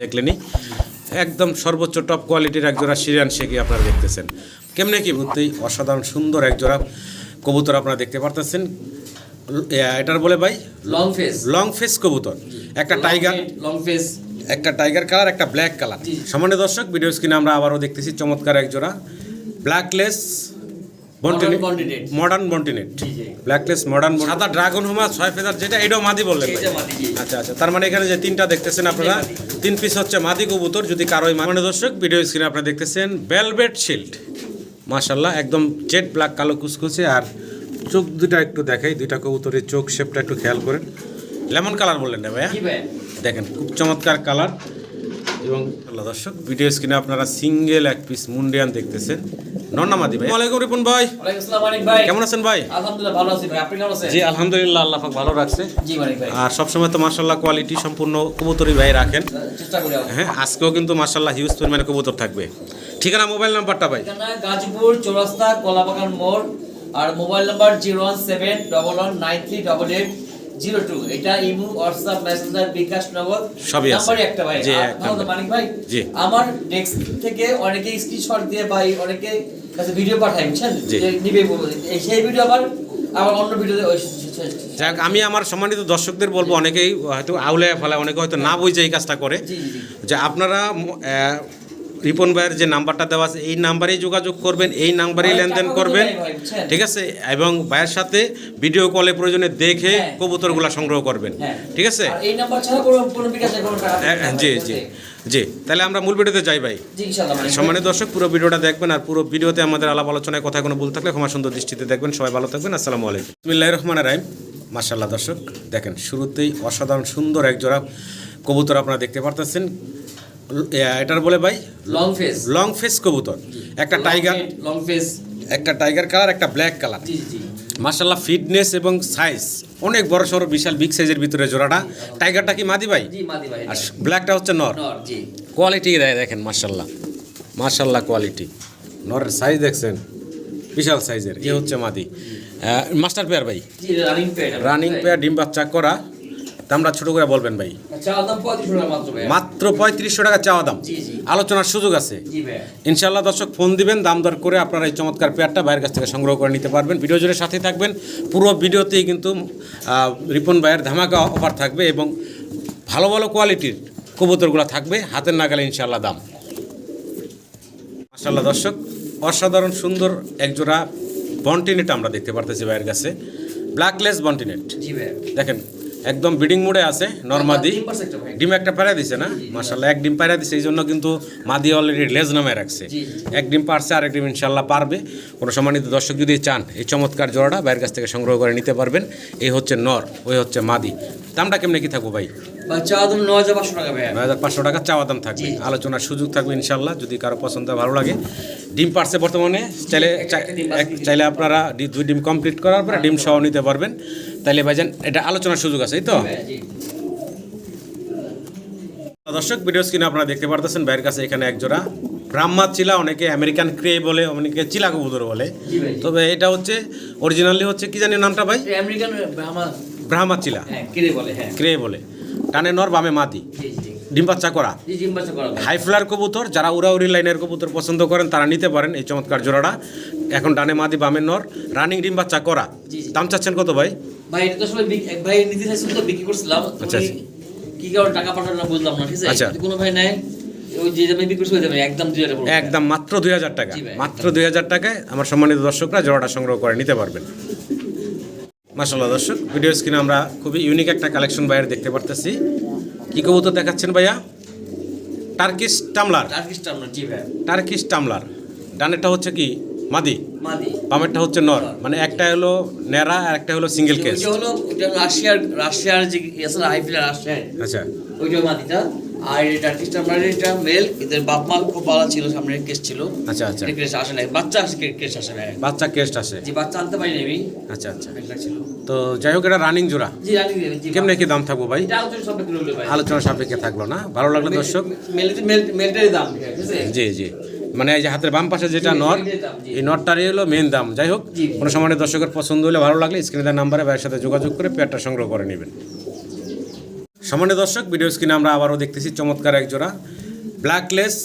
দেখলেনি একদম সর্বোচ্চ টপ কোয়ালিটির একজোড়া সিরিয়ান শেখি আপনারা দেখতেছেন? কেমনে কি বুঝতেই অসাধারণ সুন্দর একজোড়া কবুতর আপনারা দেখতে পারতেছেন। এটার বলে ভাই? লং ফেস লং ফেস কবুতর। একটা টাইগার লং ফেস একটা টাইগার কালার একটা ব্ল্যাক কালার। সামান্য দর্শক ভিডিও স্ক্রিনে আমরা আবারও দেখতেছি চমৎকার একজোড়া। ব্ল্যাকলেস মডার্ন বন্টিনেট। ব্ল্যাকলেস মডার্ন সাদা ড্রাগন হোমা ছয় ফেদার যেটা এটাও মাদি বললেন। আচ্ছা আচ্ছা। তার মানে এখানে যে তিনটা দেখতেছেন আপনারা তিন পিস হচ্ছে মাদি কবুতর যদি কারোই মানে দর্শক ভিডিও স্ক্রিনে আপনারা দেখতেছেন বেলভেট শিল্ড মাশাল্লাহ একদম জেট ব্ল্যাক কালো কুচকুচে আর চোখ দুটা একটু দেখাই দুইটা কবুতরের চোখ শেপটা একটু খেয়াল করেন। লেমন কালার বললেন না ভাইয়া? দেখেন খুব চমৎকার কালার। এবং আল্লাহ দর্শক ভিডিও স্ক্রিনে আপনারা সিঙ্গেল এক পিস মুন্ডিয়ান দেখতেছেন। নন্নামাদি ভাই। ওয়ালাইকুম রিপন ভাই। ওয়ালাইকুম আসসালাম মানিক ভাই। কেমন আছেন ভাই? আলহামদুলিল্লাহ ভালো আছি ভাই। আপনি কেমন আছেন? জি আলহামদুলিল্লাহ আল্লাহ পাক ভালো রাখছে। জি ভাই। আর সবসময় তো মার্শাল্লাহ কোয়ালিটি সম্পূর্ণ কবুতরই ভাই রাখেন। চেষ্টা করি হ্যাঁ আজকেও কিন্তু মার্শাল্লাহ হিউজ পরিমাণে কবুতর থাকবে। ঠিকানা মোবাইল নাম্বারটা ভাই। গাজীপুর চৌরাস্তা কলাবাগান মোড় আর mobile number zero one seven double one nine three double eight zero two এটা ইমু হোয়াটসঅ্যাপ মেসেঞ্জার বিকাশ নগদ। সবই নাম্বারই একটা ভাই। মানিক ভাই? আমার ডেস্ক থেকে অনেকে স্ক্রিনশট দিয়ে ভাই অনেকে কাছে ভিডিও পাঠায় বুঝছেন যে নিবে এই সেই ভিডিও আবার আবার অন্য ভিডিওতে যাক আমি আমার সম্মানিত দর্শকদের বলব অনেকেই হয়তো আউলে ফেলে অনেকে হয়তো না বুঝে এই কাজটা করে। যে আপনারা রিপন ভাইয়ের যে নাম্বারটা দেওয়া আছে এই নাম্বারেই যোগাযোগ করবেন এই নাম্বারেই লেনদেন করবেন? ঠিক আছে? এবং ভাইয়ের সাথে ভিডিও কলে প্রয়োজনে দেখে হ্যাঁ। কবুতরগুলো সংগ্রহ করবেন হ্যাঁ। ঠিক আছে? জি জি। জি তাহলে আমরা মূল ভিডিওতে যাই ভাই। ইনশাআল্লাহ সম্মানিত দর্শক পুরো ভিডিওটা দেখবেন আর পুরো ভিডিওতে আমাদের আলাপ আলোচনায় কথা কোনো ভুল থাকলে ক্ষমা সুন্দর দৃষ্টিতে দেখবেন। সবাই ভালো থাকবেন আসসালামু আলাইকুম। বিসমিল্লাহ রহমান রাহিম। মাশাল্লাহ দর্শক দেখেন শুরুতেই অসাধারণ সুন্দর এক জোড়া কবুতর আপনারা দেখতে পারতেছেন। এটার বলে ভাই? লং ফেস লং ফেস কবুতর। একটা টাইগার লং ফেস একটা টাইগার কালার একটা ব্ল্যাক কালার জি জি। মাশাল্লাহ ফিটনেস এবং সাইজ অনেক বড় সড়ো বিশাল বিগ সাইজের ভিতরে জোড়াটা। টাইগারটা কি মাদি ভাই? আর ব্ল্যাকটা হচ্ছে নর। কোয়ালিটি দেয় দেখেন মার্শাল্লাহ মার্শাল্লাহ কোয়ালিটি। নরের সাইজ দেখছেন? বিশাল সাইজের এ হচ্ছে মাদি। মাস্টার পেয়ার ভাই? রানিং রানিং পেয়ার ডিম বাচ্চা করা। দামটা ছোট করে বলবেন ভাই। আদাম 35 টাকা মাত্র পঁয়ত্রিশশো টাকা চাওয়া দাম। আলোচনার সুযোগ আছে। ইনশাল্লাহ দর্শক ফোন দিবেন দাম দর করে আপনারা এই চমৎকার পেয়ারটা বাইরের কাছ থেকে সংগ্রহ করে নিতে পারবেন। ভিডিও জুড়ে সাথে থাকবেন। পুরো ভিডিওতেই কিন্তু রিপন ভাইয়ের ধামাকা অফার থাকবে এবং ভালো ভালো কোয়ালিটির কবুতরগুলো থাকবে। হাতের নাগালে ইনশাল্লাহ দাম। মাসাল্লাহ দর্শক অসাধারণ সুন্দর একজোড়া বন্টিনেট আমরা দেখতে পারতেছি ভাইয়ের কাছে। ব্ল্যাকলেস বন্টিনেট দেখেন একদম বিডিং মোডে আছে নর্মাদি। ডিম একটা পায়রা দিছে না? মাসাল্লাহ এক ডিম পায়রা দিছে এই জন্য কিন্তু মাদি অলরেডি লেজ নামে রাখছে। এক ডিম পারছে আর এক ডিম ইনশাল্লাহ পারবে। কোনো সম্মানিত দর্শক যদি চান এই চমৎকার জোড়াটা বাইরের কাছ থেকে সংগ্রহ করে নিতে পারবেন। এই হচ্ছে নর ওই হচ্ছে মাদি। দামটা কেমনে কি থাকব ভাই? ভাই চা দাম 9500 টাকা ভাই হাজার পাঁচশো টাকা চাওয়া দাম থাকবে। আলোচনার সুযোগ থাকবে ইনশাল্লাহ যদি কারও পছন্দ ভালো লাগে। ডিম পারছে বর্তমানে চাইলে চাইলে আপনারা দুই ডিম কমপ্লিট করার পরে ডিম সহ নিতে পারবেন। তাইলে ভাইজান এটা আলোচনার সুযোগ আছে এই তো? জি। দর্শক ভিডিও স্ক্রিনে আপনারা দেখতে পারতেছেন ভাইয়ের কাছে এখানে এক জোড়া ব্রাহ্মা চিলা অনেকে আমেরিকান ক্রে বলে অনেকে চিলা কবুতর বলে। তবে এটা হচ্ছে অরিজিনালি হচ্ছে কি জানি নামটা ভাই? আমেরিকান ব্রাহ্মা চিলা। হ্যাঁ বলে হ্যাঁ। ক্রে বলে। টানে নর বামে মাদি। ডিম বাচ্চা করা। জি জিম বাচ্চা করা। ভাই। হাই ফ্লার কবুতর যারা উড়াউড়ি লাইনের কবুতর পছন্দ করেন তারা নিতে পারেন এই চমৎকার জোড়াটা। এখন ডানে মাদি বামে নর রানিং ডিম বাচ্চা করা। দাম চাচ্ছেন কত ভাই? ভাই এটা তো আসলে ভাই নিতে চাইছিল তো বিক্রি করছিলাম আচ্ছা, আচ্ছা। কি কারণে টাকা পাঠালো না বুঝলাম না ঠিক আছে? আচ্ছা। কোনো ভাই নেয় একদম মাত্র দুই হাজার টাকা। মাত্র দুই হাজার টাকায় আমার সম্মানিত দর্শকরা জোড়াটা সংগ্রহ করে নিতে পারবেন। মাসাল্লাহ দর্শক ভিডিও স্ক্রিনে আমরা খুবই ইউনিক একটা কালেকশন ভাইয়ের দেখতে পারতেছি। কি কবুতর দেখাচ্ছেন ভাইয়া? টার্কিশ টামলার টার্কিশ টার্ম জি ভাই। টার্কিশ টামলার ডানেরটা হচ্ছে কি? মাদি। মাদি। বামেরটা হচ্ছে নর। মানে একটা হলো নেরা আর একটা হলো সিঙ্গেল কেস হলো রাশিয়ার রাশিয়ার যে আছে না হাইফিলার রাশিয়ার আচ্ছা। ওইটা মাদিটা আর এটা মেল এদের বাপ মা খুব ভালো ছিল সামনে কেস ছিল। আচ্ছা আচ্ছা। কেস আসে না বাচ্চা আসে কেস আসে না বাচ্চা কেস্ট আছে জি বাচ্চা আনতে আমি আচ্ছা আচ্ছা। তো যাই হোক এটা রানিং জোড়া। জি জি। কেমনে কি দাম থাকব ভাই? আলোচনা সাপেক্ষে থাকল না? ভালো লাগল দর্শক? মেলটারই দাম জি জি। মানে এই যে হাতের বাম পাশে যেটা নট। এই নটটারই হলো মেন দাম। যাই হোক কোনো সময় দর্শকের পছন্দ হলে ভালো লাগলে স্ক্রিনে দেওয়ার নাম্বারে ভাইয়ের সাথে যোগাযোগ করে পেয়ারটা সংগ্রহ করে নেবেন। সামান্য দর্শক ভিডিও স্ক্রিনে আমরা আবারও দেখতেছি চমৎকার এক জোড়া ব্ল্যাকলেস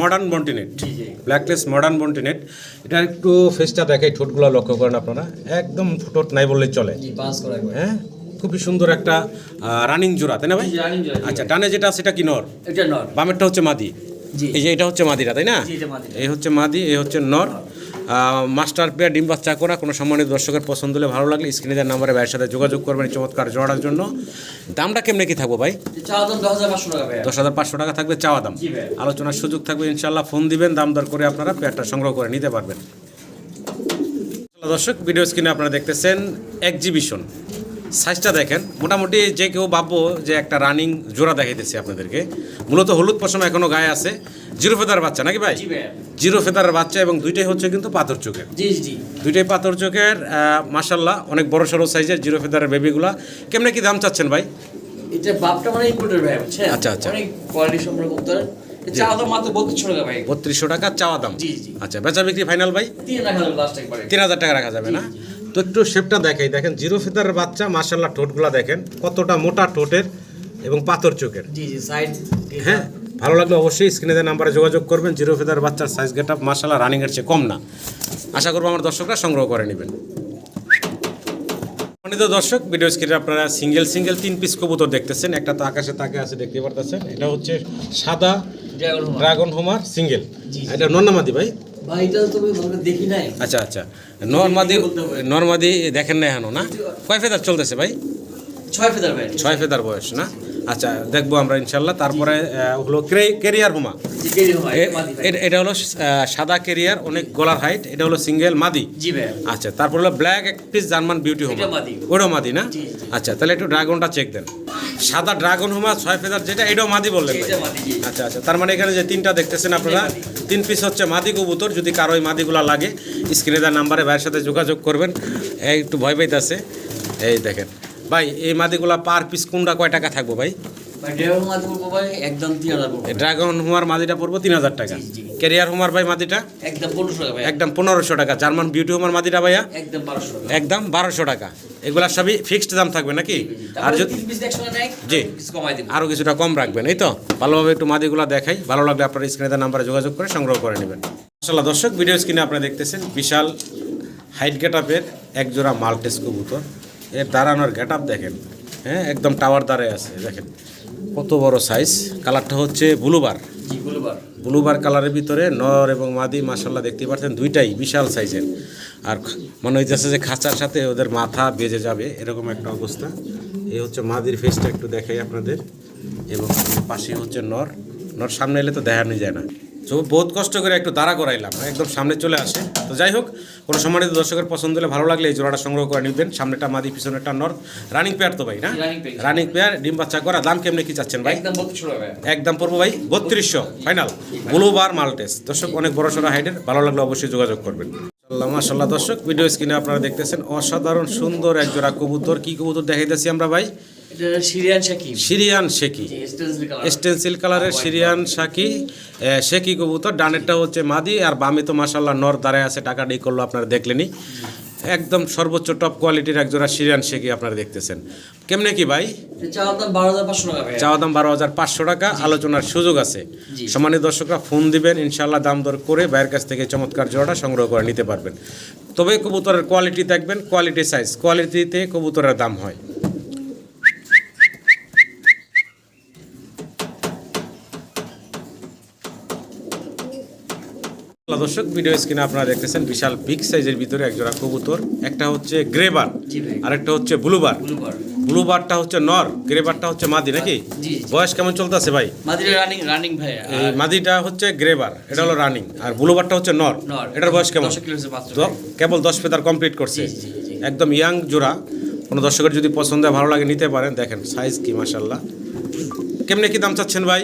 মডার্ন বন্টিনেট। ব্ল্যাকলেস মডার্ন বন্টিনেট এটা একটু ফেসটা দেখাই ঠোঁটগুলো লক্ষ্য করেন আপনারা। একদম ঠোঁট নাই বললেই চলে। হ্যাঁ? খুবই সুন্দর একটা রানিং জোড়া তাই না ভাই? আচ্ছা ডানে যেটা সেটা কি নর। বামেরটা হচ্ছে মাদি। এই যে এটা হচ্ছে মাদিরা তাই না। এই হচ্ছে মাদি এই হচ্ছে নর। মাস্টার পেয়ার ডিম বাচ্চা করা কোনো সম্মানিত দর্শকের পছন্দ হলে ভালো লাগলে স্ক্রিনে দেওয়ার নাম্বারে ভাইয়ের সাথে যোগাযোগ করবেন এই চমৎকার জড়ার জন্য। দামটা কেমনে কি থাকব ভাই? দশ হাজার পাঁচশো টাকা ভাইয়া। দশ হাজার পাঁচশো টাকা থাকবে চাওয়া দাম। আলোচনার সুযোগ থাকবে ইনশাল্লাহ ফোন দিবেন দাম দর করে আপনারা পেয়ারটা সংগ্রহ করে নিতে পারবেন। দর্শক ভিডিও স্ক্রিনে আপনারা দেখতেছেন এক্সিবিশন সাইজটা দেখেন। মোটামুটি যে কেউ ভাববো যে একটা রানিং জোড়া দেখাইতেছি আপনাদেরকে। মূলত হলুদ পশম এখনও গায়ে আছে। জিরো ফেদার বাচ্চা নাকি ভাই? জিরো ফেদারের বাচ্চা এবং দুইটাই হচ্ছে কিন্তু পাথর চোখের। জি জি দুইটাই পাথর চোখের মাসাল্লাহ অনেক বড় সড়ো সাইজের জিরো ফেদারের বেবিগুলা কেমনে কি দাম চাচ্ছেন ভাই? এটা বাপটা মানে ইম্পোর্টের ভাই বুঝছেন? আচ্ছা, আচ্ছা। অনেক কোয়ালিটি সম্পর্কে করতে বত্রিশশো টাকা চাওয়া দাম। আচ্ছা বেচা বিক্রি ফাইনাল ভাই? তিন হাজার টাকা রাখা যাবে না? তো একটু শেপটা দেখাই। দেখেন জিরো ফেদারের বাচ্চা মাসাল্লাহ ঠোঁটগুলা দেখেন। কতটা মোটা ঠোঁটের এবং পাথর চোখের। হ্যাঁ ভালো লাগলে অবশ্যই স্ক্রিনে দেওয়া নাম্বারে যোগাযোগ করবেন জিরো ফেদার বাচ্চার সাইজ গেট আপ মাসাল্লাহ রানিংয়ের চেয়ে কম না। আশা করব আমার দর্শকরা সংগ্রহ করে নেবেন। সম্মানিত দর্শক ভিডিও স্ক্রিনে আপনারা সিঙ্গেল সিঙ্গেল তিন পিস কবুতর দেখতেছেন। একটা তো আকাশে তাকে আছে দেখতে পারতেছেন। এটা হচ্ছে সাদা ড্রাগন হোমা। Homer single. এটা নন্নামাদি ভাই? আচ্ছা আচ্ছা। নর্মাদি নর্মাদি দেখেন না এখনও না? কয় ফেদার চলতেছে ভাই? ছয় ফেদার ভাই। ছয় ফেদার বয়স না? আচ্ছা দেখব আমরা ইনশাল্লাহ। তারপরে হলো কেরিয়ার হোমা। এটা হলো সাদা কেরিয়ার অনেক গলার হাইট এটা হলো সিঙ্গেল মাদি। আচ্ছা তারপর হলো ব্ল্যাক এক পিস জার্মান বিউটি হোমা। ওটাও মাদি। না। আচ্ছা তাহলে একটু ড্রাগনটা চেক দেন। সাদা ড্রাগন হুমা ছয় ফেদার যেটা এটাও মাদি বললেন। আচ্ছা আচ্ছা তার মানে এখানে যে তিনটা দেখতেছেন আপনারা তিন পিস হচ্ছে মাদি কবুতর যদি কারও এই মাদিগুলো লাগে স্ক্রিনে দেওয়ার নাম্বারে ভাইয়ের সাথে যোগাযোগ করবেন। এই একটু ভয় পাইতেছে। এই দেখেন ভাই এই মাদিগুলা পার পিস কোনটা কয় টাকা থাকব ভাই? ড্রাগন হুমার মাদিটা পড়ব তিন হাজার টাকা। ক্যারিয়ার হুমার ভাই মাদিটা? একদম পনেরোশো টাকা একদম পনেরোশো টাকা। জার্মান বিউটি হুমার মাদিটা ভাইয়া? একদম বারোশো টাকা। একদম বারোশো টাকা। এগুলা সবই ফিক্সড দাম থাকবে নাকি? আর যদি জি। আরও কিছুটা কম রাখবেন এই তো? ভালোভাবে একটু মাদিগুলা দেখাই। ভালো লাগলে আপনার স্ক্রিনে নাম্বারে যোগাযোগ করে সংগ্রহ করে নেবেন। মাসাল্লাহ দর্শক ভিডিও স্ক্রিনে আপনারা দেখতেছেন বিশাল হাইট গেট আপের এক জোড়া মাল্টেস কবুতর এর দাঁড়ানোর গেট আপ দেখেন। হ্যাঁ একদম টাওয়ার দাঁড়ায় আছে দেখেন। কত বড় সাইজ কালারটা হচ্ছে ব্লুবার ব্লুবার কালারের ভিতরে নর এবং মাদি মাসাল্লাহ দেখতে পাচ্ছেন দুইটাই বিশাল সাইজের আর মনে হইতেছে যে খাঁচার সাথে ওদের মাথা বেজে যাবে এরকম একটা অবস্থা। এই হচ্ছে মাদির ফেসটা একটু দেখাই আপনাদের। এবং পাশে হচ্ছে নর। নর সামনে এলে তো দেখানো যায় না। তো বহুত কষ্ট করে একটু দাঁড়া করাইলাম একদম সামনে চলে আসে। তো যাই হোক কোনো সম্মানিত দর্শকের পছন্দ হলে ভালো লাগলে এই জোড়াটা সংগ্রহ করে নিবেন। সামনেটা মাদি পিছনেরটা নর। রানিং পেয়ার তো ভাই না? রানিং পেয়ার ডিম বাচ্চা করা। দাম কেমনে কি চাচ্ছেন ভাই? একদম পড়ব ভাই? বত্রিশশো ফাইনাল। ব্লুবার মাল্টেস দর্শক অনেক বড় সড়ো হাইটের। ভালো লাগলে অবশ্যই যোগাযোগ করবেন। মাশাল্লাহ দর্শক ভিডিও স্ক্রিনে আপনারা দেখতেছেন অসাধারণ সুন্দর এক জোড়া কবুতর। কি কবুতর দেখাইতেছি আমরা ভাই? সিরিয়ান শেকি। স্টেনসিল কালারের সিরিয়ান শাকি শেকি কবুতর। ডানেরটা হচ্ছে মাদি আর বামে তো মাশাল্লাহ নর দাঁড়ায় আছে টাকা ডি করল আপনারা দেখলেনি একদম সর্বোচ্চ টপ কোয়ালিটির এক জোড়া সিরিয়ান শেকি আপনারা দেখতেছেন। কেমনে কি ভাই? চাওয়া দাম বারো হাজার পাঁচশো টাকা আলোচনার সুযোগ আছে। জি। সম্মানিত দর্শকরা ফোন দিবেন ইনশাল্লাহ দাম দর করে বাইরের কাছ থেকে চমৎকার জোড়াটা সংগ্রহ করে নিতে পারবেন। তবে কবুতরের কোয়ালিটি দেখবেন কোয়ালিটি সাইজ কোয়ালিটিতে কবুতরের দাম হয়। দর্শক ভিডিও স্ক্রিনে আপনারা দেখতেছেন বিশাল বিগ সাইজের ভিতরে এক জোড়া কবুতর। একটা হচ্ছে গ্রেবার আর একটা হচ্ছে ব্লুবার ব্লুবারটা হচ্ছে নর গ্রেবারটা হচ্ছে মাদি নাকি? জি, জি। বয়স কেমন চলতেছে ভাই? রানিং রানিং ভাই এই মাদিটা হচ্ছে গ্রেবার এটা হলো রানিং আর ব্লুবারটা হচ্ছে নর। এটার বয়স কেমন? কেবল দশ ফেদার কমপ্লিট করছে। একদম ইয়াং জোড়া। কোনো দর্শকের যদি পছন্দ হয় ভালো লাগে নিতে পারেন। দেখেন সাইজ কি মাসাল্লাহ কেমনে কি দাম চাচ্ছেন ভাই?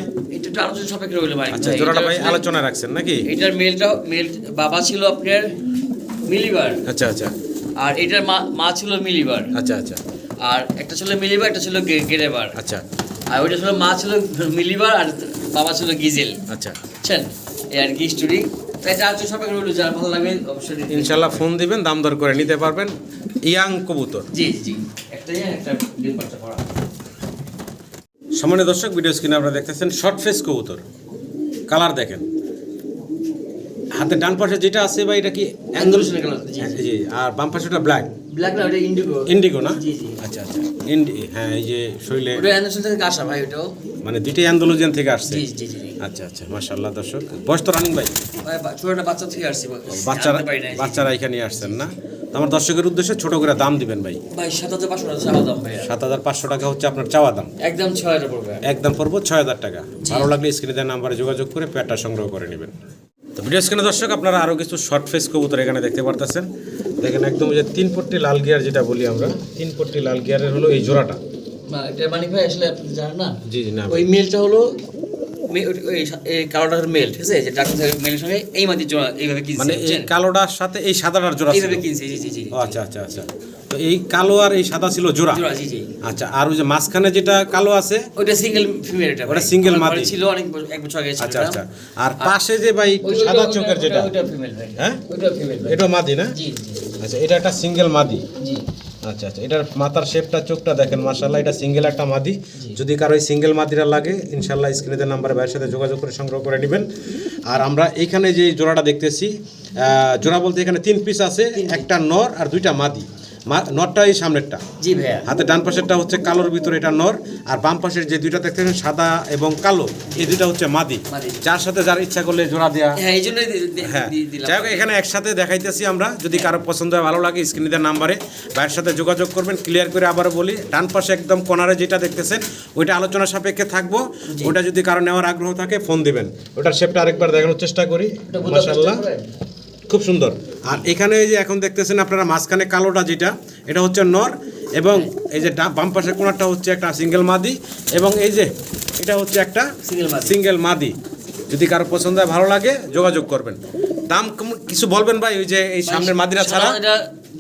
একটু আলোচনা সাপেক্ষে রইল ভাই। আচ্ছা জোড়াটা ভাই আলোচনা রাখছেন নাকি? এটার মেলটা মেল বাবা ছিল আপনার মিলিবার। আচ্ছা আচ্ছা। আর এটার মা মা ছিল মিলিবার। আচ্ছা আচ্ছা। আর একটা ছিল মিলিবার একটা ছিল গেরেবার। আচ্ছা। আর ওইটা ছিল মা ছিল মিলিবার আর বাবা ছিল গিজেল। আচ্ছা। বুঝছেন? এই আর কি স্টোরি আলোচনা ইনশাল্লাহ ফোন দিবেন দাম দর করে নিতে পারবেন। ইয়াং কবুতর। জি জি একটা একটা সামান্য দর্শক ভিডিও স্ক্রিনে আপনারা দেখতেছেন শর্ট ফেস কবুতর। কালার দেখেন। হাতে ডান পাশে যেটা আছে বা এটা কি Andalusian color, জি, জি। জি আর বাম পাশে ওটা ব্ল্যাক ব্ল্যাক না ওটা ইন্ডিগো ইন্ডিগো না? জি, জি। আচ্ছা আচ্ছা। ইন্ডি হ্যাঁ এই যে শৈলে ওটা অ্যান্ডারসন থেকে আসা ভাই ওটাও। মানে দুইটাই অ্যান্ডোলজিয়ান থেকে আসছে। জি জি জি আচ্ছা আচ্ছা মাশাআল্লাহ দর্শক। বয়স তো রানিং ভাই। ভাই ছোটটা বাচ্চা থেকে আসছি বাচ্চারা বাচ্চারা এখানে আসছেন না? তো আমার দর্শকের উদ্দেশ্যে ছোট করে দাম দিবেন ভাই। ভাই সাত হাজার পাঁচশো টাকা চাওয়া দাম ভাইয়া। সাত হাজার পাঁচশো টাকা হচ্ছে আপনার চাওয়া দাম। একদম ছয় হাজার পড়বে। একদম পড়ব ছয় হাজার টাকা। ভালো লাগলে স্ক্রিনে দেওয়া নাম্বারে যোগাযোগ করে প্যাডটা সংগ্রহ করে নেবেন। তো ভিডিও স্ক্রিনে দর্শক আপনারা আরও কিছু শর্ট ফেস কবুতর এখানে দেখতে পারতেছেন। দেখেন একদম যে তিন পট্টি লাল গিয়ার যেটা বলি আমরা তিন পট্টি লাল গিয়ারের হলো এই জোড়াটা। এটা মানে ভাই আসলে আপনি জানেন না? জি জি না ওই মেলটা হলো এই কালোটা হলো মেল ঠিক আছে? যে মেলের সঙ্গে এই মাঝে জোড়া এইভাবে কিনছে মানে এই কালোটার সাথে এই সাদাটার জোড়া এইভাবে কিনছে জি জি জি আচ্ছা আচ্ছা আচ্ছা। তো এই কালো আর এই সাদা ছিল জোড়া? জোড়া জি জি। আচ্ছা আর ওই যে মাঝখানে যেটা কালো আছে? ওইটা সিঙ্গেল ফিমেল এটা ওটা single মাদি। ছিল অনেক এক বছর আগে ছিল আচ্ছা আচ্ছা। আর পাশে যে ভাই সাদা চোখের যেটা? ওইটা ফিমেল হ্যাঁ? ওইটা ফিমেল এটা মাদি না? জি জি আচ্ছা এটা একটা সিঙ্গেল মাদি জি। আচ্ছা আচ্ছা। এটার মাথার শেপটা চোখটা দেখেন মার্শাল্লাহ এটা সিঙ্গেল একটা মাদি। যদি কারও এই সিঙ্গেল মাদিরা লাগে ইনশাল্লাহ স্ক্রিনে নাম্বারে ভাইয়ের সাথে যোগাযোগ করে সংগ্রহ করে নেবেন। আর আমরা এইখানে যে জোড়াটা দেখতেছি জোড়া বলতে এখানে তিন পিস আছে একটা নর আর দুইটা মাদি। নরটা এই সামনেরটা। জি ভাইয়া। হাতে ডান পাশেরটা হচ্ছে কালোর ভিতরে এটা নর আর বাম পাশের যে দুইটা দেখতেছেন সাদা এবং কালো এই দুইটা হচ্ছে মাদি। যার সাথে যার ইচ্ছা করলে জোড়া দেয়া। হ্যাঁ এই জন্যই হ্যাঁ। যাই হোক এখানে একসাথে দেখাইতেছি আমরা। যদি কারও পছন্দ হয় ভালো লাগে স্ক্রিনে দেওয়ার নাম্বারে ভাইয়ের সাথে যোগাযোগ করবেন। ক্লিয়ার করে আবারও বলি ডান পাশে একদম কোনারে যেটা দেখতেছেন ওইটা আলোচনা সাপেক্ষে থাকব। ওটা যদি কারও নেওয়ার আগ্রহ থাকে ফোন দিবেন। ওটার শেপটা আরেকবার দেখানোর চেষ্টা করি ওটা খুব সুন্দর। আর এখানে এই যে এখন দেখতেছেন আপনারা মাঝখানে কালোটা যেটা এটা হচ্ছে নর এবং এই যে বাম পাশের কোনারটা হচ্ছে একটা সিঙ্গেল মাদি এবং এই যে এটা হচ্ছে একটা সিঙ্গেল মাদি। যদি কারও পছন্দ হয় ভালো লাগে যোগাযোগ করবেন। দাম কিছু বলবেন ভাই ওই যে এই সামনের মাদিরা ছাড়া?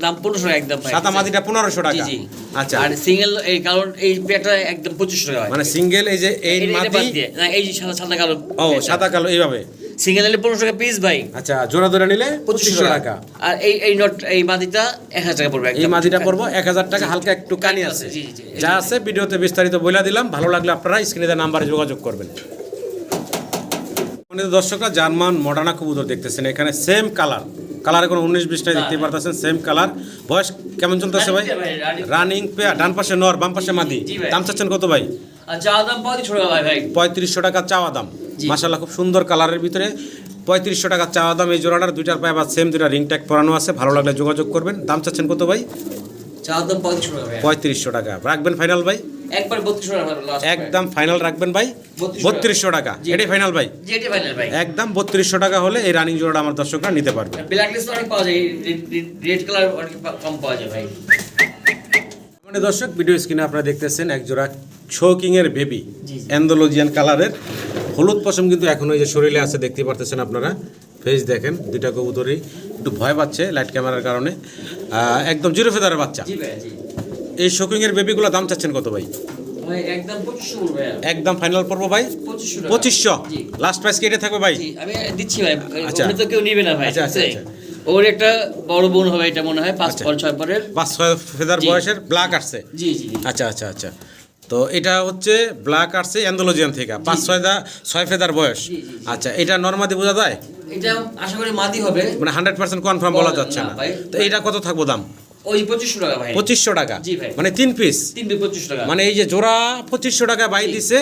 দাম পনেরোশো একদম সাদা মাদিটা পনেরোশো টাকা। জি আচ্ছা। আর সিঙ্গেল এই কালো এই একদম পঁচিশশো টাকা মানে সিঙ্গেল এই যে এই মাদি এই যে সাদা সাদা কালো। ও সাদা কালো এইভাবে। সিঙ্গেল নিলে পনেরোশো টাকা পিস ভাই। আচ্ছা জোড়া ধরে নিলে পঁচিশশো টাকা। আর এই এই নট এই মাদিটা এক হাজার টাকা পড়বে এই। মাদিটা পড়ব এক হাজার টাকা হালকা একটু কানি আছে। যা আছে ভিডিওতে বিস্তারিত বলে দিলাম। ভালো লাগলে আপনারা স্ক্রিনে নাম্বারে যোগাযোগ করবেন। আমাদের দর্শকরা জার্মান মডার্না কবুতর দেখতেছেন। এখানে সেম কালার কালার কোনো উনিশ বিশটাই দেখতে পারতেছেন সেম কালার বয়স কেমন চলতেছে ভাই? রানিং পেয়ার ডান পাশে নর বাম পাশে মাদি। দাম চাচ্ছেন কত ভাই? পঁয়ত্রিশশো টাকা চাওয়া দাম। মাসাল্লাহ খুব সুন্দর কালারের ভিতরে পঁয়ত্রিশশো টাকা চাওয়া দাম। এই জোড়াটার দুইটার পায়ে বা সেম দুটা রিং ট্যাগ পরানো আছে। ভালো লাগলে যোগাযোগ করবেন। দাম চাচ্ছেন কত ভাই? চা দাম ভাই। পঁয়ত্রিশশো টাকা। রাখবেন ফাইনাল ভাই? একবার বত্রিশ টাকা একদম ফাইনাল রাখবেন ভাই 32 বত্রিশশো টাকা। জি। এটাই ফাইনাল ভাই। যেটি ফাইনাল ভাই। একদম বত্রিশশো টাকা হলে এই রানিং জোড়াটা আমার দর্শকরা নিতে পারবে। ব্ল্যাক লিস্ট অনেক পাওয়া যায় রেড কালার অনেক কম পাওয়া যায় ভাই। মানে দর্শক ভিডিও স্ক্রিনে আপনারা দেখতেছেন এক জোড়া শোকিংয়ের বেবি। অ্যান্ডোলজিয়ান কালারের হলুদ পশম কিন্তু এখনও এই যে শরীরে আছে দেখতে পারতেছেন আপনারা। ফেস দেখেন দুইটা কবুতরই। একটু ভয় পাচ্ছে লাইট ক্যামেরার কারণে। একদম জিরো ফেদারের বাচ্চা। এই শোকিংয়ের বেবিগুলো দাম চাচ্ছেন কত ভাই? একদম একদম ফাইনাল পড়ব ভাই? পঁচিশশো লাস্ট প্রাইস কেটে থাকবে ভাই? আমি দিচ্ছি ভাই। আচ্ছা। তো কেউ নিবে না ভাই আচ্ছা, আচ্ছা, ওর একটা বড় বোন হবে এটা মনে হয় পাঁচ আচ্ছা। পর ছয় পরের। পাঁচ ছয় ফেদার বয়সের ব্ল্যাক আসছে জি জি। আচ্ছা আচ্ছা আচ্ছা। তো এটা হচ্ছে ব্ল্যাক আসছে অ্যান্ডোলজিয়ান থেকে পাঁচ ছয় দা ছয় ফেদার বয়স। আচ্ছা এটা নর্মাদি বোঝা যায়? এটা আশা করি মাদি হবে। মানে হান্ড্রেড পার্সেন্ট কনফার্ম বলা যাচ্ছে না তো এটা কত থাকব দাম? ওই পঁচিশশো টাকা ভাই। পঁচিশশো টাকা? জি ভাই। মানে তিন পিস তিন দুই পঁচিশশো টাকা। মানে এই যে জোড়া পঁচিশশো টাকা বাই দিছে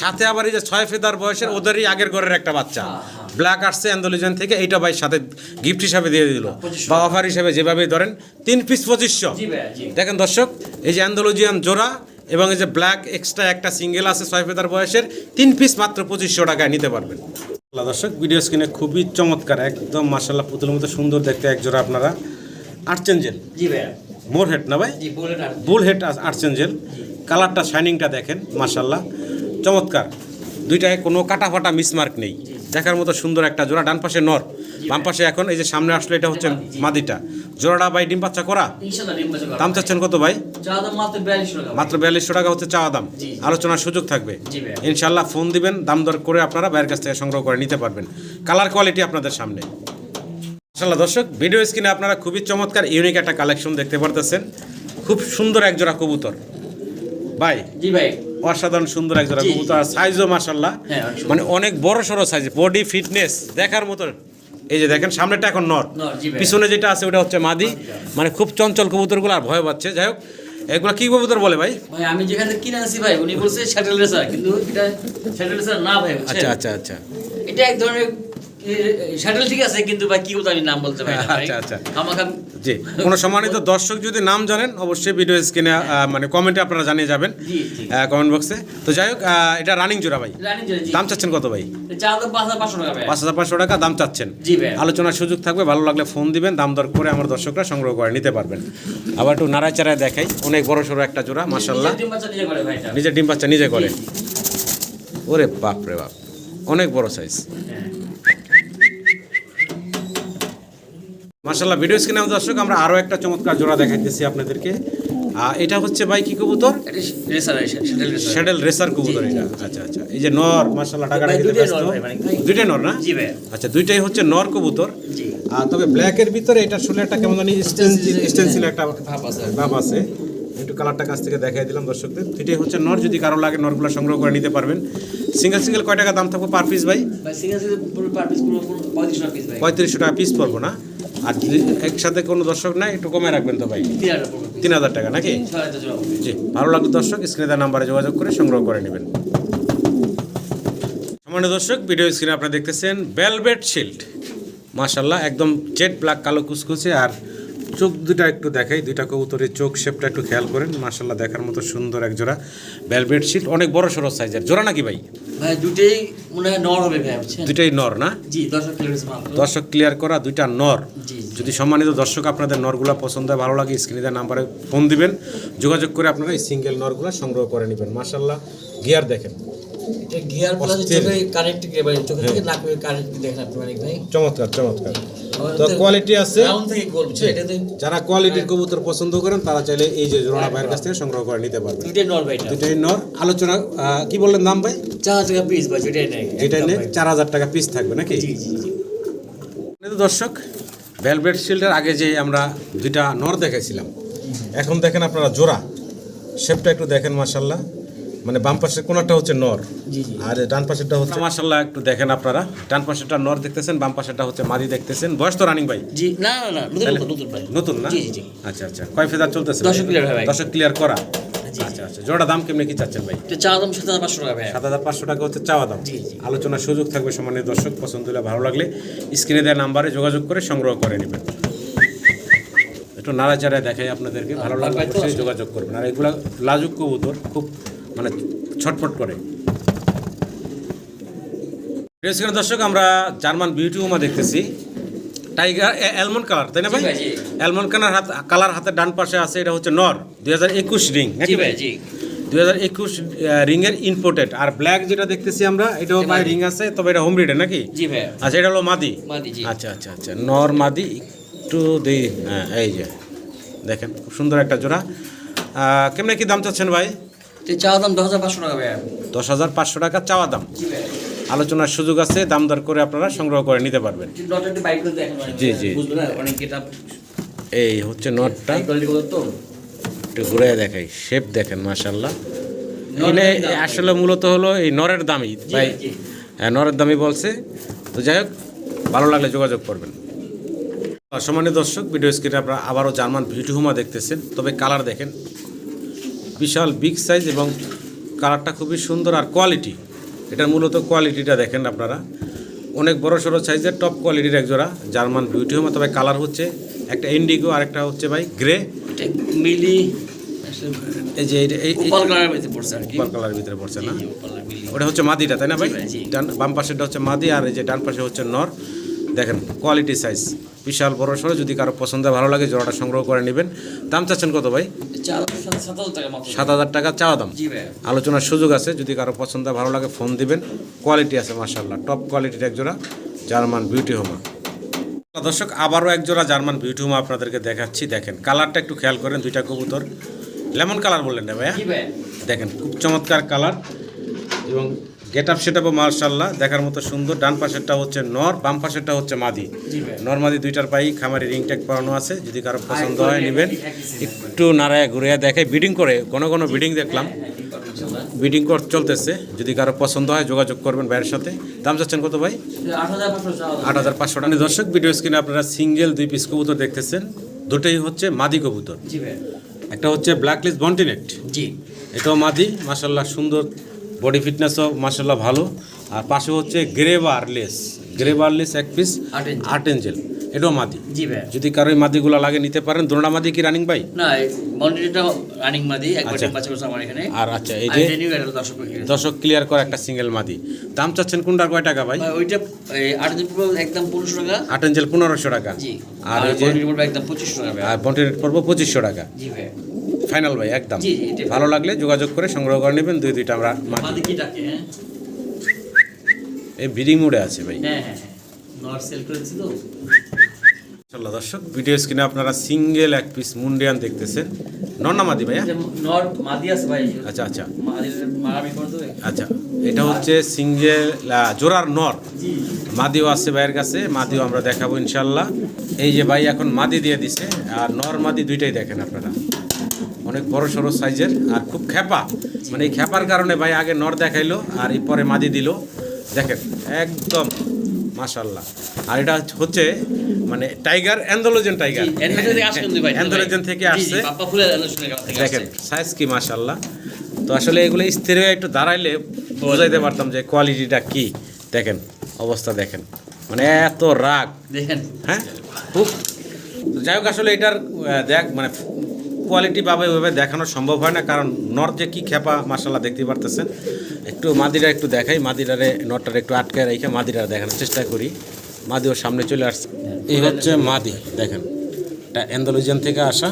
সাথে আবার এই যে ছয় ফেদার বয়সের ওদেরই আগের ঘরের একটা বাচ্চা। হ্যাঁ, হ্যাঁ। ব্ল্যাক আসছে অ্যান্ডোলিজন থেকে এইটা ভাই সাথে গিফট হিসাবে দিয়ে দিল। বা অফার হিসাবে যেভাবে ধরেন তিন পিস পঁচিশশো। জি ভাই জি। দেখেন দর্শক এই যে অ্যান্ডোলজিয়ান জোড়া এবং এই যে ব্ল্যাক এক্সট্রা একটা সিঙ্গেল আছে ছয় ফেদার বয়সের তিন পিস মাত্র পঁচিশশো টাকায় নিতে পারবেন। দর্শক ভিডিও স্ক্রিনে খুবই চমৎকার একদম মাসাল্লাহ পুতুলের মতো সুন্দর দেখতে এক জোড়া আপনারা। আর্চেঞ্জেল জি ভাই মোর হেড না ভাই? বলে হেড আর্চেঞ্জেল কালারটা শাইনিংটা দেখেন মাসাল্লাহ চমৎকার। দুইটায় কোনো কাটা ফাটা মিসমার্ক নেই দেখার মতো সুন্দর একটা জোড়া। ডান পাশে নর। বাম পাশে এখন এই যে সামনে আসলে এটা হচ্ছে মাদিটা। জোড়াটা ভাই ডিম বাচ্চা করা? দাম চাচ্ছেন কত ভাই? মাত্র বিয়াল্লিশশো টাকা হচ্ছে চাওয়া দাম। আলোচনার সুযোগ থাকবে। ইনশাল্লাহ ফোন দিবেন দাম দর করে আপনারা বাইরের কাছ থেকে সংগ্রহ করে নিতে পারবেন। কালার কোয়ালিটি আপনাদের সামনে। মাশাল্লাহ দর্শক ভিডিও স্ক্রিনে আপনারা খুবই চমৎকার ইউনিক একটা কালেকশন দেখতে পারতেছেন। খুব সুন্দর এক জোড়া কবুতর। ভাই জি ভাই। অসাধারণ সুন্দর এক জোড়া কবুতর আর সাইজও মাশাল্লাহ হ্যাঁ, মানে অনেক বড় সড়ো সাইজ বডি ফিটনেস দেখার মতো। এই যে দেখেন সামনেটা এখন নর। পিছনে যেটা আছে ওটা হচ্ছে মাদি। মানে খুব চঞ্চল কবুতরগুলো আর ভয় পাচ্ছে। যাই হোক এগুলো কি কবুতর বলে ভাই? ভাই আমি যেখানে কিনে আনছি ভাই উনি বলছে শ্যাটেল রেসার কিন্তু এটা শ্যাটেল রেসার না ভাই আচ্ছা আচ্ছা আচ্ছা। এটা এক ধরনের শ্যাটেল ঠিক আছে কিন্তু ভাই কি আমি নাম বলতে পারি আচ্ছা, আচ্ছা। আমাকে জি কোনো সম্মানিত দর্শক যদি নাম জানেন অবশ্যই ভিডিও স্ক্রিনে মানে কমেন্টে আপনারা জানিয়ে যাবেন কমেন্ট বক্সে তো যাই হোক এটা রানিং জোড়া ভাই। দাম চাচ্ছেন কত ভাই? পাঁচ হাজার পাঁচশো টাকা দাম চাচ্ছেন। আলোচনার সুযোগ থাকবে ভালো লাগলে ফোন দিবেন দাম দর করে আমার দর্শকরা সংগ্রহ করে নিতে পারবেন। আবার একটু নাড়ায় চাড়ায় দেখাই অনেক বড় সড়ো একটা জোড়া মাসাল্লাহ নিজের ডিম বাচ্চা নিজে করে। ওরে বাপ রে বাপ অনেক বড় সাইজ মাসাল্লাহ ভিডিও স্ক্রিনে দর্শক আমরা আরও একটা চমৎকার জোড়া দেখাইতেছি আপনাদেরকে। এটা হচ্ছে ভাই কি কবুতর? এটা রেসার কবুতর এটা। আচ্ছা আচ্ছা এই যে নর মাসাল্লাহ টাকা দুইটাই নর মানে দুইটাই নর না? জি ভাই। আচ্ছা দুইটাই হচ্ছে নর কবুতর। জি। আর তবে ব্ল্যাকের ভিতরে এটা শুনে একটা কেমন জানি স্টেনসিল একটা ভাব আছে। একটু কালারটা কাছ থেকে দেখাই দিলাম দর্শকদের। এটাই হচ্ছে নর যদি কারও লাগে নরগুলো সংগ্রহ করে নিতে পারবেন। সিঙ্গেল সিঙ্গেল কয় টাকা দাম থাকবে পার পিস ভাই। পঁয়ত্রিশশো টাকা পিস পড়ব না? আর যদি একসাথে কোনো দর্শক নাই একটু কমে রাখবেন তো ভাই? তিন হাজার টাকা নাকি। জি ভালো লাগল দর্শক স্ক্রিনে দেওয়া নাম্বারে যোগাযোগ করে সংগ্রহ করে নেবেন। সামান্য দর্শক ভিডিও স্ক্রিনে আপনারা দেখতেছেন বেলভেট শিল্ড মাশাল্লাহ একদম জেট ব্ল্যাক কালো কুচকুচে আর চোখ দুটা একটু দেখাই দুইটা কবুতরের চোখ শেপটা একটু খেয়াল করেন। মাশাল্লাহ দেখার মতো সুন্দর এক জোড়া বেলভেট শিল্ড অনেক বড় সড়ো সাইজের জোড়া নাকি ভাই? ভাই দুটেই মনে হয় নর হবে ভাই দুইটাই নর না? জি দর্শক কিলোমিটার দর্শক ক্লিয়ার করা দুইটা নর। যদি সম্মানিত দর্শক আপনাদের নরগুলা পছন্দ হয় ভালো লাগে স্ক্রিনে দেওয়া নাম্বারে ফোন দিবেন। যোগাযোগ করে আপনারা এই সিঙ্গেল নরগুলা সংগ্রহ করে নেবেন। মাশাল্লাহ গিয়ার দেখেন। এটা গিয়ার প্লাস চোখে ভাই চোখে থেকে নাক কানেক্ট দেখেন আপনি অনেক ভাই। চমৎকার চমৎকার। তো কোয়ালিটি আছে। রাউন্ড থেকে গোল বুঝছেন এটা যারা কোয়ালিটির কবুতর পছন্দ করেন তারা চাইলে এই যে জোড়া ভাইয়ের কাছ থেকে সংগ্রহ করে নিতে পারবেন। দুইটাই নর ভাই দুইটাই নর। আলোচনা কি বললেন দাম ভাই? চার হাজার টাকা পিস ভাই যেটাই নেই চার হাজার টাকা পিস থাকবে নাকি? জি জি জি। তো দর্শক ভেলভেট শিল্ডের আগে যে আমরা দুইটা নর দেখেছিলাম এখন দেখেন আপনারা জোড়া। শেপটা একটু দেখেন মাশাল্লাহ মানে বাম পাশের কোনাটা হচ্ছে নর। জি জি। আর ডান পাশেরটা হচ্ছে মাশাল্লাহ একটু দেখেন আপনারা। ডান পাশেরটা নর দেখতেছেন বাম পাশেরটা হচ্ছে মাদি দেখতেছেন। বয়স তো রানিং ভাই। জি না না না নতুন ভাই। নতুন না? জি জি জি। আচ্ছা আচ্ছা। কয় ফেদার চলতেছে দশক clear হয় ভাই। দশক ক্লিয়ার করা। আচ্ছা আচ্ছা। জোড়া দাম কেমনি কি চাচ্ছেন ভাই? এটা চা দাম সাত হাজার পাঁচশো টাকা ভাই সাত হাজার পাঁচশো টাকা হচ্ছে চাওয়া দাম। জি, জি। আলোচনার সুযোগ থাকবে সম্মানীয় দর্শক পছন্দ হলে ভালো লাগলে স্ক্রিনে দেওয়া নাম্বারে যোগাযোগ করে সংগ্রহ করে নেবেন। একটু নাড়াচাড়ায় দেখাই আপনাদেরকে ভালো লাগলে আছে। যোগাযোগ করবেন। আর এগুলা লাজুক কবুতর খুব মানে ছটফট করে। দর্শক আমরা জার্মান বিউটি উমা দেখতেছি। টাইগার অ্যালমন্ড কালার তাই না ভাই? অ্যালমন্ড কালার হাত কালার হাতের ডান পাশে আছে এটা হচ্ছে নর দুই হাজার একুশ রিং দুই হাজার একুশ রিংয়ের ইম্পোর্টেড আর ব্ল্যাক যেটা দেখতেছি আমরা এটাও ভাই রিং আছে তবে এটা হোম রিডে নাকি? ভাই। আচ্ছা এটা হলো মাদি। মাদি আচ্ছা আচ্ছা আচ্ছা নর মাদি একটু দিই হ্যাঁ এই যে দেখেন খুব সুন্দর একটা জোড়া। কেমনে কি দাম চাচ্ছেন ভাই? দাম দশ হাজার পাঁচশো টাকা ভাই দশ হাজার পাঁচশো টাকা চাওয়া দাম। আলোচনার সুযোগ আছে দাম দর করে আপনারা সংগ্রহ করে নিতে পারবেন। জি, জি। এই হচ্ছে নটটা। একটু ঘুরে দেখাই। শেপ দেখেন নরের এনে আসলে মূলত হলো এই নরের দামই। ভাই হ্যাঁ নরের দামই বলছে। তো যাই হোক ভালো লাগলে যোগাযোগ করবেন। সম্মানিত দর্শক ভিডিও স্ক্রিনে আপনারা আবারও জার্মান বিউটি হুমা দেখতেছেন। তবে কালার দেখেন। বিশাল বিগ সাইজ এবং কালারটা খুবই সুন্দর আর কোয়ালিটি এটার মূলত কোয়ালিটিটা দেখেন আপনারা। অনেক বড় সড়ো সাইজের টপ কোয়ালিটির এক জোড়া জার্মান বিউটি হুমা তবে কালার হচ্ছে একটা ইন্ডিগো আর একটা হচ্ছে ভাই গ্রে মিলি এই যে ওপাল কালারের মধ্যে পড়ছে আর কি। পার কালারের ভিতরে পড়ছে না? ওটা হচ্ছে মাদিটা তাই না ভাই। ডান বাম পাশেরটা হচ্ছে মাদি আর এই যে ডান পাশে হচ্ছে নর। দেখেন কোয়ালিটি সাইজ বিশাল বড় সড়ো যদি কারও পছন্দ ভালো লাগে জোড়াটা সংগ্রহ করে নেবেন। দাম চাচ্ছেন কত ভাই? সাত হাজার টাকা চাওয়া দাম। আলোচনার সুযোগ আছে যদি কারও পছন্দ ভালো লাগে ফোন দিবেন। কোয়ালিটি আছে মার্শাল্লাহ টপ কোয়ালিটির এক জোড়া জার্মান বিউটি হোমা। দর্শক আবারও এক জোড়া জার্মান বিউটি হোমা আপনাদেরকে দেখাচ্ছি। দেখেন কালারটা একটু খেয়াল করেন দুইটা কবুতর। লেমন কালার বললেন না ভাইয়া। দেখেন খুব চমৎকার কালার এবং গেট আপ সেট আপও মার্শাল্লাহ দেখার মতো সুন্দর। ডান পাশেরটা হচ্ছে নর বাম পাশেরটা হচ্ছে মাদি। নর মাদি দুইটার পাই খামারি রিং ট্যাগ করানো আছে। যদি কারও পছন্দ হয় নেবেন। একটু নাড়ায় ঘুরে দেখে বিডিং করে ঘন ঘন বিডিং দেখলাম। বিডিং কর চলতেছে। যদি কারও পছন্দ হয় যোগাযোগ করবেন ভাইয়ের সাথে। দাম চাচ্ছেন কত ভাই? আট হাজার পাঁচশো টাকা দর্শক ভিডিও স্ক্রিনে আপনারা সিঙ্গেল দুই পিস কবুতর দেখতেছেন। দুটোই হচ্ছে মাদি কবুতর। একটা হচ্ছে ব্ল্যাক লিস্ট বন্টিনেট জি। এটাও মাদি মাসাল্লাহ সুন্দর। বডি ফিটনেসও মাসাল্লাহ ভালো। আর পাশে হচ্ছে গ্রে বারলেস গ্রে বারলেস এক পিস আট। এঞ্জেল এটাও মাদি। জি ভাই। যদি কারও এই মাদিগুলো লাগে নিতে পারেন দোনোটা মাদি কি রানিং ভাই? না মন্ডিটা রানিং মাদি একবার আচ্ছা। বাচ্চা করছে আমার এখানে। আর আচ্ছা এই যে দর্শক ক্লিয়ার করে একটা সিঙ্গেল মাদি। দাম চাচ্ছেন কোনটার কয় টাকা ভাই? ওইটা আট একদম পনেরোশো টাকা। আট এঞ্জেল পনেরোশো টাকা। জি। আর আর এই যে একদম পঁচিশশো টাকা। আর বন্টিনেট পড়ব পঁচিশশো টাকা। জি ভাই। ফাইনাল ভাই একদম। ভালো লাগলে যোগাযোগ করে সংগ্রহ করে নেবেন দুই দুইটা আমরা মাদি মাদি কি ডাকে হ্যাঁ। এই ব্রিডিং মোডে আছে ভাই। হ্যাঁ হ্যাঁ নর ইনশাল্লাহ দর্শক ভিডিও স্ক্রিনে আপনারা সিঙ্গেল এক পিস মুন্ডিয়ান দেখতেছেন। নন্নামাদি ভাইয়া? নর মাদি আছে ভাই। আচ্ছা আচ্ছা। আচ্ছা এটা হচ্ছে সিঙ্গেল জোড়ার নর। মাদিও আছে ভাইয়ের কাছে মাদিও আমরা দেখাবো ইনশাল্লাহ এই যে ভাই এখন মাদি দিয়ে দিছে আর নর মাদি দুইটাই দেখেন আপনারা। অনেক বড় সড়ো সাইজের আর খুব খেপা মানে এই খেপার কারণে ভাই আগে নর দেখাইলো আর এই পরে মাদি দিল। দেখেন একদম মাশাল্লাহ আর এটা হচ্ছে মানে টাইগার অ্যান্ডোলোজেন টাইগার। অ্যান্ডোলোজেন থেকে আসছে। দেখেন সাইজ কি মাশাল্লাহ তো আসলে এগুলো স্থির হয়ে একটু দাঁড়াইলে বোঝাইতে পারতাম যে কোয়ালিটিটা কি। দেখেন অবস্থা দেখেন। মানে এত রাগ। দেখেন। হ্যাঁ? খুব যাই হোক আসলে এটার দেখ মানে কোয়ালিটি ভাবে ওইভাবে দেখানো সম্ভব হয় না কারণ নর যে কি খেপা মার্শাল্লাহ দেখতে পারতেছেন। একটু মাদিরা একটু দেখাই মাদিরারে নটটারে একটু আটকে রেখে মাদিরা দেখানোর চেষ্টা করি। মাদি ওর সামনে চলে আসছে। এই হচ্ছে মাদি দেখেন। এটা অ্যান্ডোলজিয়ান থেকে আসা।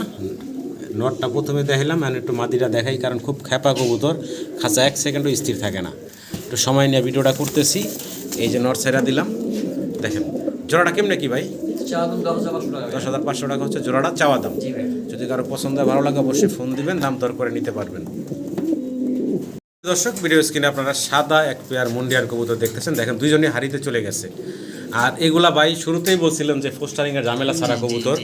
নটটা প্রথমে দেখাইলাম আর একটু মাদিরা দেখাই কারণ খুব খেপা কবুতর। খাঁচা এক সেকেন্ডও স্থির থাকে না। একটু সময় নিয়ে ভিডিওটা করতেছি। এই যে নট সেরা দিলাম। দেখেন জোড়াটা কেমনে কি ভাই? দশ হাজার পাঁচশো টাকা হচ্ছে জোড়াটা চাওয়া দাম। জি ভাই। যদি কারও পছন্দ ভালো লাগে অবশ্যই ফোন দিবেন, দাম দর করে নিতে পারবেন। দর্শক ভিডিও স্ক্রিনে আপনারা সাদা এক পেয়ার মুন্ডিয়ার কবুতর দেখতেছেন। দেখেন, দুইজনই হারিতে চলে গেছে। আর এগুলা ভাই, শুরুতেই বলছিলাম যে ফোস্টারিং এর ঝামেলা সারা কবুতর।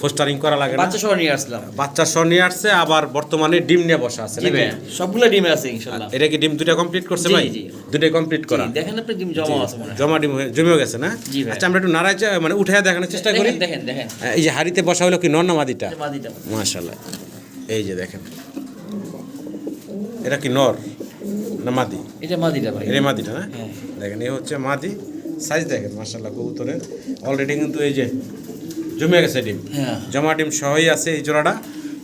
ফোস্টারিং করা লাগে বাচ্চা সহ নিয়ে আসলাম। বাচ্চা সহ নিয়ে আসছে আবার বর্তমানে ডিম নিয়ে বসা আছে নাকি? ভাই সবগুলো ডিমে আছে ইনশাআল্লাহ এটা কি ডিম দুইটা কমপ্লিট করছে ভাই। দুইটাই কমপ্লিট করা। দেখেন আপনি ডিম জমা আছে জমা ডিম হয়ে- জমেও গেছে না? আচ্ছা আমরা একটু নাড়াই মানে উঠে দেখানোর চেষ্টা করি। দেখেন দেখেন। দেখেন এই যে হাড়িতে বসা হলো কি নন্না মাদিটা? মাশাল্লাহ এই যে দেখেন। এটা কি নর না মাদি? এটা মাদিটা ভাই। এটা মাদিটা না? হ্যাঁ। দেখেন এই হচ্ছে মাদি। সাইজ দেখেন মাশাল্লাহ কবুতরের। অলরেডি কিন্তু এই যে জমে গেছে ডিম। হ্যাঁ। জমা ডিম সহই আছে এই জোড়াটা।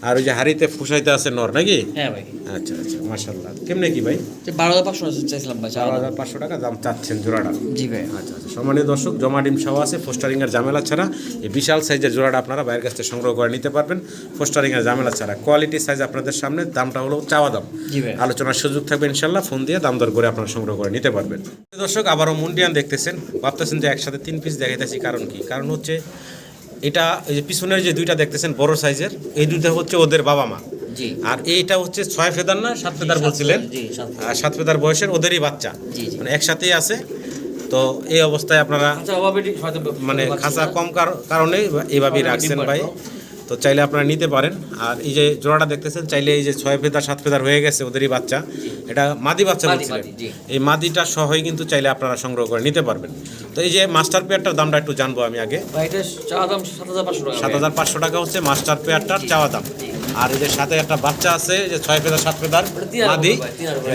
আর ওই যে হাড়িতে ফুসাইতে আছে নর নাকি? হ্যাঁ ভাই। আচ্ছা আচ্ছা মাশাল্লাহ কেমনে কি ভাই? বারো হাজার পাঁচশো চাইছিলাম ভাই চার হাজার পাঁচশো টাকা দাম চাচ্ছেন জোড়াটা। জি ভাই। আচ্ছা আচ্ছা সম্মানীয় দর্শক জমা ডিম সহ আছে ফোস্টারিং এর ঝামেলা ছাড়া এই বিশাল সাইজের জোড়াটা আপনারা বাইরের কাছ থেকে সংগ্রহ করে নিতে পারবেন। ফোস্টারিং এর ঝামেলা ছাড়া। কোয়ালিটি সাইজ আপনাদের সামনে দামটা হলো চাওয়া দাম। জি ভাই। আলোচনার সুযোগ থাকবে ইনশাল্লাহ ফোন দিয়ে দাম দর করে আপনারা সংগ্রহ করে নিতে পারবেন। দর্শক আবারও মুন্ডিয়ান দেখতেছেন। ভাবতেছেন যে একসাথে তিন পিস দেখাইতেছি কারণ কি? কারণ হচ্ছে এটা এই যে পিছনের যে দুইটা দেখতেছেন বড় সাইজের এই দুইটা হচ্ছে ওদের বাবা মা। আর এইটা হচ্ছে ছয় ফেদার না সাত ফেদার বলছিলেন? সাত ফেদার। আর সাত ফেদার বয়সের ওদেরই বাচ্চা। মানে একসাথেই আছে। তো এই অবস্থায় আপনারা আচ্ছা মানে খাঁচা কম কার- কারণে এইভাবেই রাখছেন ভাই। তো চাইলে আপনারা নিতে পারেন। আর এই যে জোড়াটা দেখতেছেন চাইলে এই যে ছয় ফেদার সাত ফেদার হয়ে গেছে ওদেরই বাচ্চা। এটা মাদি বাচ্চা বলছিলেন। এই মাদিটা সহই কিন্তু চাইলে আপনারা সংগ্রহ করে নিতে পারবেন। তো এই যে মাস্টার পেয়ারটার দামটা একটু জানব আমি আগে। সাত হাজার পাঁচশো টাকা হচ্ছে মাস্টার পেয়ারটার চাওয়া দাম। আর যে সাথে একটা বাচ্চা আছে যে ছয় ফেদার সাত হাজার মাদি।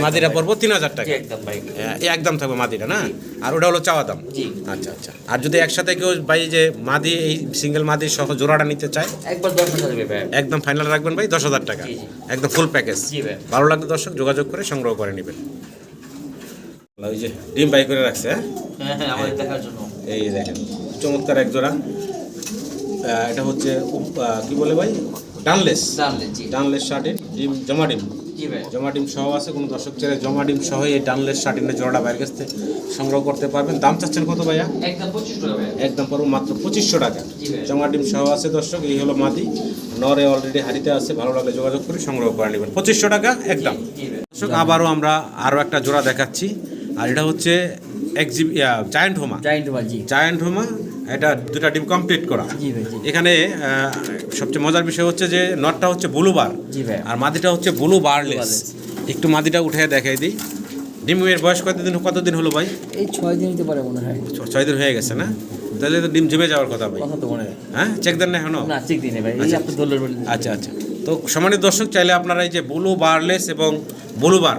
মাদিরা পড়ব। তিন হাজার টাকা। একদম ভাই। এই একদম থাকবে মাদিরা না? আর ওটা হলো চাওয়া দাম। আচ্ছা আচ্ছা। আর যদি একসাথে কেউ ভাই যে মাদি এই সিঙ্গেল মাদি সহ জোড়াটা নিতে চায়? একদম ফাইনাল রাখবেন ভাই দশ হাজার টাকা। একদম ফুল প্যাকেজ ভালো লাগলে দর্শক যোগাযোগ করে সংগ্রহ করে নেবেন। ওই যে ডিম বাই করে রাখছে হ্যাঁ? হ্যাঁ হ্যাঁ এই দেখেন চমৎকার এক জোড়া। এটা হচ্ছে কি বলে ভাই? ডানলেস? জানলেন জি। ডানলেস ডিম জমা ডিম? জি ভাই। জমা ডিম সহ আছে কোনো দর্শক ছেলে জমা ডিম সহ এই ডানলেস শার্টিনের জোড়াটা বাইরের কাছ থেকে সংগ্রহ করতে পারবেন। দাম চাচ্ছেন কত ভাইয়া? একদম পঁচিশ টাকা একদম পড়ব মাত্র পঁচিশশো টাকা। জমা ডিম সহ আছে দর্শক এই হলো মাদি। নরে অলরেডি হারিতে আছে ভালো লাগলে যোগাযোগ করে সংগ্রহ করে নেবেন। পঁচিশশো টাকা একদম। দর্শক আবারও আমরা আরও একটা জোড়া দেখাচ্ছি। আর এটা হচ্ছে এক জায়ান্ট হোমা জাইন্ট বা জি। জায়ান্ট হোমা এটা দুটা ডিম কমপ্লিট করা। এখানে সবচেয়ে মজার বিষয় হচ্ছে যে নটটা হচ্ছে ব্লু বার আর মাদিটা হচ্ছে ব্লু বারলেস। একটু মাদিটা উঠে দেখাই দিই। ডিমের বয়স কতদিন কতদিন হলো ভাই? এই ছয় দিন হতে পারে মনে হয়। ছয় দিন হয়ে গেছে না? তাহলে তো ডিম জমে যাওয়ার কথা ভাই। হয়। চেক দেন না এখনও? না দিনে ভাই। বলে আচ্ছা আচ্ছা। তো সমানের দর্শক চাইলে আপনারা এই যে ব্লু বারলেস এবং ব্লু বার।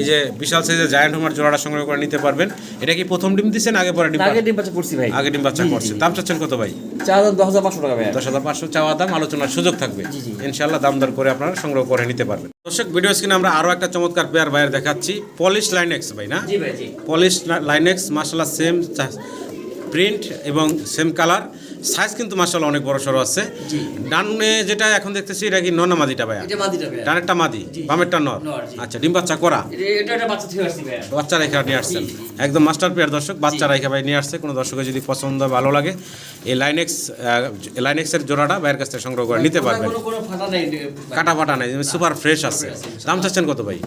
এই যে বিশাল সাইজের জায়ান্ট হোমার জোড়াটা সংগ্রহ করে নিতে পারবেন। এটা কি প্রথম ডিম দিচ্ছেন আগে পরে ডিম আগে ডিম বাচ্চা করছি ভাই। আগে ডিম বাচ্চা করছে দাম চাচ্ছেন কত ভাই? চা দাম দশ হাজার পাঁচশো টাকা ভাই দশ হাজার পাঁচশো চাওয়া দাম আলোচনার সুযোগ থাকবে। ইনশাল্লাহ দাম দর করে আপনারা সংগ্রহ করে নিতে পারবেন। দর্শক ভিডিও স্ক্রিনে আমরা আরও একটা চমৎকার পেয়ার বাইরে দেখাচ্ছি। পলিশ লাইনেক্স ভাই না? পলিশ লাইনেক্স মাসাল্লাহ সেম প্রিন্ট এবং সেম কালার সাইজ কিন্তু মাসাল্লাহ অনেক বড় সড়ো আছে। ডানে যেটা এখন দেখতেছি এটা কি ননা মাদিটা ভাইয়া? মাদিটা ভাই ডানেরটা মাদি। বামেরটা নর। নর, আচ্ছা ডিম বাচ্চা করা? বাচ্চা রেখা নিয়ে আসছেন। একদম মাস্টার পেয়ার দর্শক বাচ্চা রেখা ভাই নিয়ে আসছে। কোনো দর্শকের যদি পছন্দ ভালো লাগে এই লাইনেক্স লাইনেক্সের জোড়াটা ভাইয়ের কাছ থেকে সংগ্রহ করে নিতে পারবেন। কাটা ফাটা নেই সুপার ফ্রেশ আছে। দাম চাচ্ছেন কত ভাই?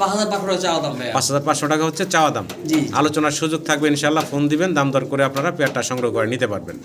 পাঁচ হাজার পাঁচশো টাকা হচ্ছে চাওয়া দাম। আলোচনার সুযোগ থাকবে ইনশাল্লাহ ফোন দিবেন দাম দর করে আপনারা পেয়ারটা সংগ্রহ করে নিতে পারবেন।